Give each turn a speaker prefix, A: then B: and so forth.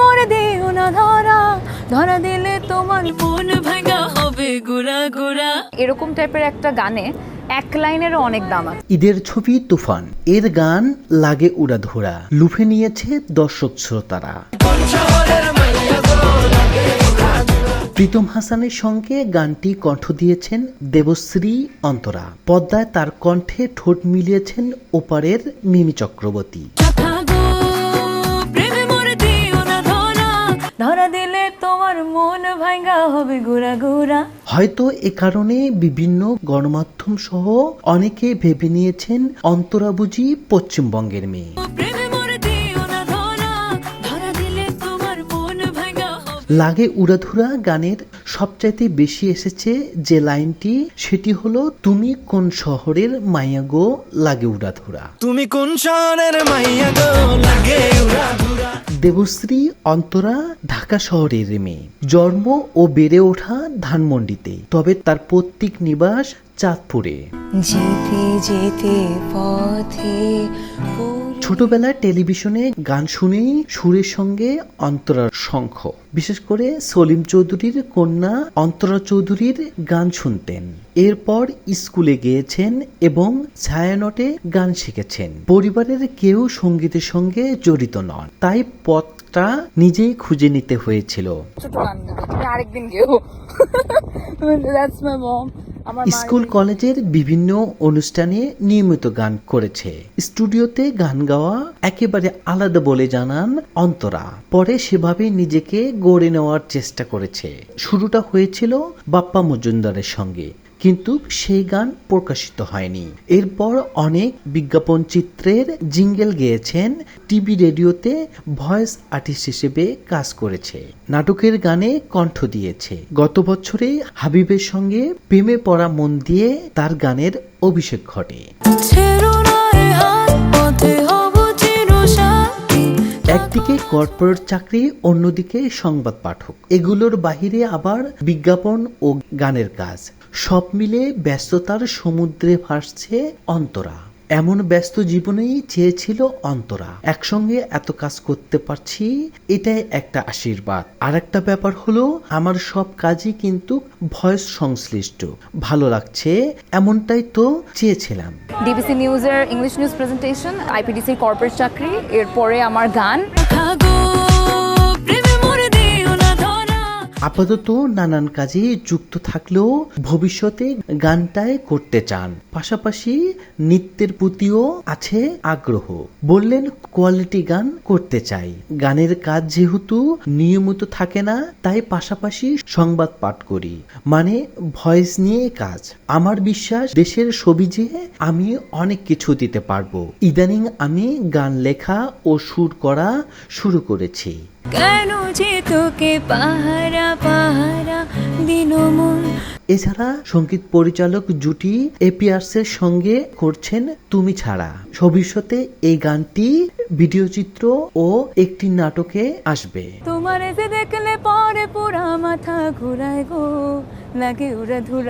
A: মরে দিও না ধরা ধরা দিলে তোমার মন ভাঙা হবে গুড়া গুড়া। এরকম টাইপের একটা গানে এক লাইনেরও অনেক দাম আছে।
B: ঈদের ছবি তুফান। এর গান লাগে উড়াধুরা লুফে নিয়েছে দর্শক শ্রোতারা। প্রীতম হাসানের সঙ্গে গানটি কণ্ঠ দিয়েছেন দেবশ্রী অন্তরা। পদ্মায় তার কণ্ঠে ঠোঁট মিলিয়েছেন ওপারের মিমি চক্রবর্তী।
A: হবে ঘোরা ঘোরা
B: হয়তো এ কারণে বিভিন্ন গণমাধ্যম সহ অনেকে ভেবে নিয়েছেন অন্তরা বুঝি পশ্চিমবঙ্গের মেয়ে। লাগে উড়াধুরা গানের সবচাইতে বেশি এসেছে যে লাইনটি সেটি হলো তুমি কোন শহরের মাইয়া গো লাগে উড়াধুরা?
C: তুমি কোন শহরের মাইয়া গো লাগে উড়া
B: দেবশ্রী অন্তরা ঢাকা শহরের মেয়ে। জন্ম ও বেড়ে ওঠা ধানমন্ডিতে তবে তার পৈতৃক নিবাস চাঁদপুরে।
A: যেতে যেতে পথে
B: ছোটবেলায় টেলিভিশনে গান শুনেই সুরের সঙ্গে অন্তরার শঙ্খ। বিশেষ করে সলিম চৌধুরীর কন্যা অন্তরা চৌধুরীর গান শুনতেন। এরপর স্কুলে গিয়েছেন এবং ছায়ানটে গান শিখেছেন। পরিবারের কেউ সঙ্গীতের সঙ্গে জড়িত নন। তাই পথটা নিজেই খুঁজে নিতে হয়েছিল।
A: আরেকদিন
B: স্কুল কলেজের বিভিন্ন অনুষ্ঠানে নিয়মিত গান করেছে। স্টুডিওতে গান গাওয়া একেবারে আলাদা বলে জানান অন্তরা। পরে সেভাবে নিজেকে গড়ে নেওয়ার চেষ্টা করেছে। শুরুটা হয়েছিল বাপ্পা মজুমদারের সঙ্গে। কিন্তু সেই গান প্রকাশিত হয়নি। এরপর অনেক বিজ্ঞাপন চিত্রের জিঙ্গেল গেয়েছেন টিভি রেডিওতে ভয়েস আর্টিস্ট হিসেবে কাজ করেছে। নাটকের গানে কণ্ঠ দিয়েছে। গত বছরে হাবিবের সঙ্গে প্রেমে পড়া মন দিয়ে তার গানের অভিষেক ঘটে। একদিকে কর্পোরেট চাকরি অন্যদিকে সংবাদ পাঠক। এগুলোর বাহিরে আবার বিজ্ঞাপন ও গানের কাজ। সব মিলে ব্যস্ততার সমুদ্রে ভাসছে অন্তরা। এমন ব্যস্ত জীবনেই চেয়েছিল অন্তরা। একসঙ্গে এত কাজ করতে পারছি, এটাই একটা আশীর্বাদ। আর একটা ব্যাপার হলো, আমার সব কাজই কিন্তু ভয়েস সংশ্লিষ্ট। ভালো লাগছে, এমনটাই তো চেয়েছিলাম।
A: ডিবিসি নিউজের ইংলিশ নিউজ প্রেজেন্টেশন আইপিডিসির কর্পোরেট চাকরি, এরপরে আমার গান।
B: আপাতত নানান কাজে যুক্ত থাকলেও ভবিষ্যতে গানটায় করতে চান। পাশাপাশি নৃত্যের প্রতিও আছে আগ্রহ। বললেন কোয়ালিটি গান করতে চাই। গানের কাজ যেহেতু নিয়মিত থাকে না, তাই পাশাপাশি সংবাদ পাঠ করি। মানে ভয়েস নিয়ে কাজ। আমার বিশ্বাস, দেশের যে আমি অনেক কিছু দিতে পারব। ইদানিং আমি গান লেখা ও সুর করা শুরু করেছি।
A: কেন যে তোকে পাহারা পাহারা দিন মন
B: এছাড়া সংগীত পরিচালক জুটি এপিআরস এর সঙ্গে করছেন তুমি ছাড়া। ভবিষ্যতে এই গানটি ভিডিও চিত্র ও একটি নাটকে আসবে।
A: তোমার দেখলে পরে পুরা মাথা ঘুরায় গো লাগে উড়া ধুরা।